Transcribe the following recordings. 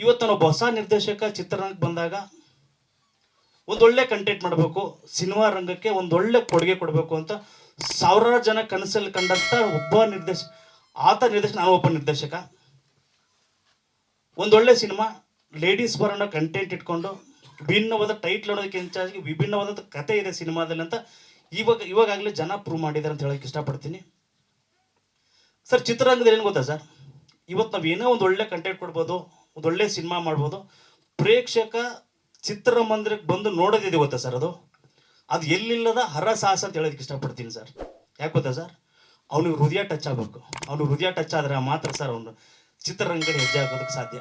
ಇವತ್ತು ನಾವು ಹೊಸ ನಿರ್ದೇಶಕ ಚಿತ್ರರಂಗಕ್ಕೆ ಬಂದಾಗ ಒಂದೊಳ್ಳೆ ಕಂಟೆಂಟ್ ಮಾಡಬೇಕು ಸಿನಿಮಾ ರಂಗಕ್ಕೆ ಒಂದೊಳ್ಳೆ ಕೊಡುಗೆ ಕೊಡಬೇಕು ಅಂತ ಸಾವಿರಾರು ಜನ ಕನಸಲ್ಲಿ ಕಂಡಂತ ಒಬ್ಬ ನಿರ್ದೇಶಕ ಆತ ನಿರ್ದೇಶನ ನಾವು ಒಬ್ಬ ನಿರ್ದೇಶಕ. ಒಂದೊಳ್ಳೆ ಸಿನಿಮಾ ಲೇಡೀಸ್ ಬರೋಣ ಕಂಟೆಂಟ್ ಇಟ್ಕೊಂಡು ವಿಭಿನ್ನವಾದ ಟೈಟ್ಲ್ ಅನ್ನೋದಕ್ಕೆ ಹೆಚ್ಚಾಗಿ ವಿಭಿನ್ನವಾದ ಕತೆ ಇದೆ ಸಿನಿಮಾದಲ್ಲಿ ಅಂತ ಇವಾಗ ಇವಾಗಲೇ ಜನ ಪ್ರೂವ್ ಮಾಡಿದ್ದಾರೆ ಅಂತ ಹೇಳಕ್ಕೆ ಇಷ್ಟಪಡ್ತೀನಿ. ಸರ್, ಚಿತ್ರರಂಗದಲ್ಲಿ ಏನು ಗೊತ್ತಾ ಸರ್? ಇವತ್ತು ನಾವು ಏನೋ ಒಂದು ಒಳ್ಳೆ ಕಂಟೆಂಟ್ ಕೊಡ್ಬೋದು ಒಂದು ಒಳ್ಳೆ ಸಿನಿಮಾ ಮಾಡ್ಬೋದು. ಪ್ರೇಕ್ಷಕ ಚಿತ್ರಮಂದಿರಕ್ಕೆ ಬಂದು ನೋಡೋದಿದೆ ಗೊತ್ತಾ ಸರ್ ಅದು? ಅದು ಎಲ್ಲಿಲ್ಲದ ಹರಸಾಹಸ ಅಂತ ಹೇಳೋದಕ್ಕೆ ಇಷ್ಟಪಡ್ತೀನಿ ಸರ್. ಯಾಕೆ ಗೊತ್ತಾ ಸರ್? ಅವನಿಗೆ ಹೃದಯ ಟಚ್ ಆಗಬೇಕು. ಅವನು ಹೃದಯ ಟಚ್ ಆದರೆ ಮಾತ್ರ ಸರ್ ಅವನು ಚಿತ್ರರಂಗಡಿ ಹೆಜ್ಜೆ ಹಾಕೋದಕ್ಕೆ ಸಾಧ್ಯ.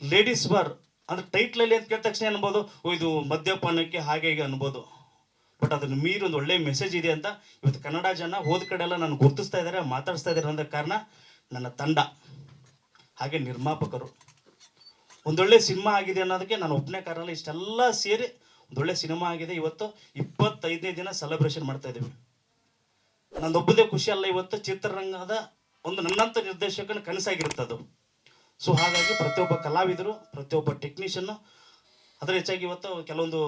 ಲೇಡೀಸ್ ಬಾರ್ ಅಂದ್ರೆ ಟೈಟ್ಲಲ್ಲಿ ಅಂತ ಕೇಳಿದ ತಕ್ಷಣ ಅನ್ಬೋದು? ಇದು ಮದ್ಯಪಾನಕ್ಕೆ ಹಾಗೆ ಹೀಗೆ ಅನ್ಬೋದು. ಬಟ್ ಅದನ್ನು ಮೀರಿ ಒಂದು ಒಳ್ಳೆ ಮೆಸೇಜ್ ಇದೆ ಅಂತ ಇವತ್ತು ಕನ್ನಡ ಜನ ಹೋದ ಕಡೆ ಎಲ್ಲ ನಾನು ಗುರುತಿಸ್ತಾ ಇದ್ದಾರೆ, ಮಾತಾಡಿಸ್ತಾ ಇದ್ದಾರೆ ಅನ್ನೋ ಕಾರಣ ನನ್ನ ತಂಡ. ಹಾಗೆ ನಿರ್ಮಾಪಕರು. ಒಂದೊಳ್ಳೆ ಸಿನಿಮಾ ಆಗಿದೆ ಅನ್ನೋದಕ್ಕೆ ನಾನು ಒಬ್ಬನೇ ಕಾರಣ ಇಷ್ಟೆಲ್ಲ ಸೇರಿ ಒಂದೊಳ್ಳೆ ಸಿನಿಮಾ ಆಗಿದೆ. ಇವತ್ತು ಇಪ್ಪತ್ತೈದನೇ ದಿನ ಸೆಲೆಬ್ರೇಷನ್ ಮಾಡ್ತಾ ಇದ್ದೀವಿ. ನಂದೊಬ್ಬದೇ ಖುಷಿ ಅಲ್ಲ, ಇವತ್ತು ಚಿತ್ರರಂಗದ ಒಂದು ನನ್ನಂಥ ನಿರ್ದೇಶಕನ ಕನಸಾಗಿರುತ್ತೆ ಅದು. ಸೊ ಹಾಗಾಗಿ ಪ್ರತಿಯೊಬ್ಬ ಕಲಾವಿದರು, ಪ್ರತಿಯೊಬ್ಬ ಟೆಕ್ನಿಷಿಯನ್ನು ಅದರ ಹೆಚ್ಚಾಗಿ ಇವತ್ತು ಕೆಲವೊಂದು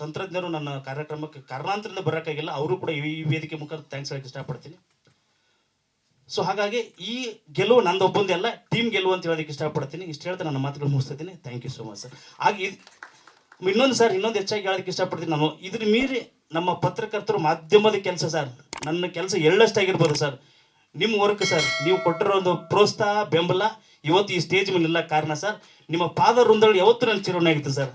ತಂತ್ರಜ್ಞರು ನನ್ನ ಕಾರ್ಯಕ್ರಮಕ್ಕೆ ಕಾರಣಾಂತರದಿಂದ ಬರೋಕ್ಕಾಗಿಲ್ಲ. ಅವರು ಕೂಡ ಈ ವೇದಿಕೆ ಮುಖಾಂತರ ಥ್ಯಾಂಕ್ಸ್ ಹೇಳಕ್ಕೆ ಇಷ್ಟಪಡ್ತೀನಿ. ಸೊ ಹಾಗಾಗಿ ಈ ಗೆಲುವು ನಂದೊಬ್ಬಂದು ಎಲ್ಲ ಟೀಮ್ ಗೆಲುವು ಅಂತ ಹೇಳೋದಕ್ಕೆ ಇಷ್ಟಪಡ್ತೀನಿ. ಇಷ್ಟು ಹೇಳ್ತಾ ನನ್ನ ಮಾತುಗಳು ಮುಗಿಸ್ತಿದ್ದೀನಿ. Thank you so much sir ಹಾಗೆ ಇನ್ನೊಂದು ಸರ್ ಇನ್ನೊಂದು ಹೆಚ್ಚಾಗಿ ಹೇಳೋದಕ್ಕೆ ಇಷ್ಟಪಡ್ತೀನಿ. ನಾನು ಇದ್ರ ಮೀರಿ ನಮ್ಮ ಪತ್ರಕರ್ತರು ಮಾಧ್ಯಮದ ಕೆಲಸ ಸರ್ ನನ್ನ ಕೆಲಸ ಎಳ್ಳಷ್ಟಾಗಿರ್ಬೋದು ಸರ್ ನಿಮ್ಮ ವರ್ಕ್ ಸರ್ ನೀವು ಕೊಟ್ಟಿರೋ ಒಂದು ಪ್ರೋತ್ಸಾಹ, ಬೆಂಬಲ ಇವತ್ತು ಈ ಸ್ಟೇಜ್ ಮೇಲೆ ಕಾರಣ ಸರ್ ನಿಮ್ಮ ಪಾದ ವೃಂದಗಳು ಯಾವತ್ತೂ ನನ್ನ ಚಿರೋಣಾಗಿತ್ತು ಸರ್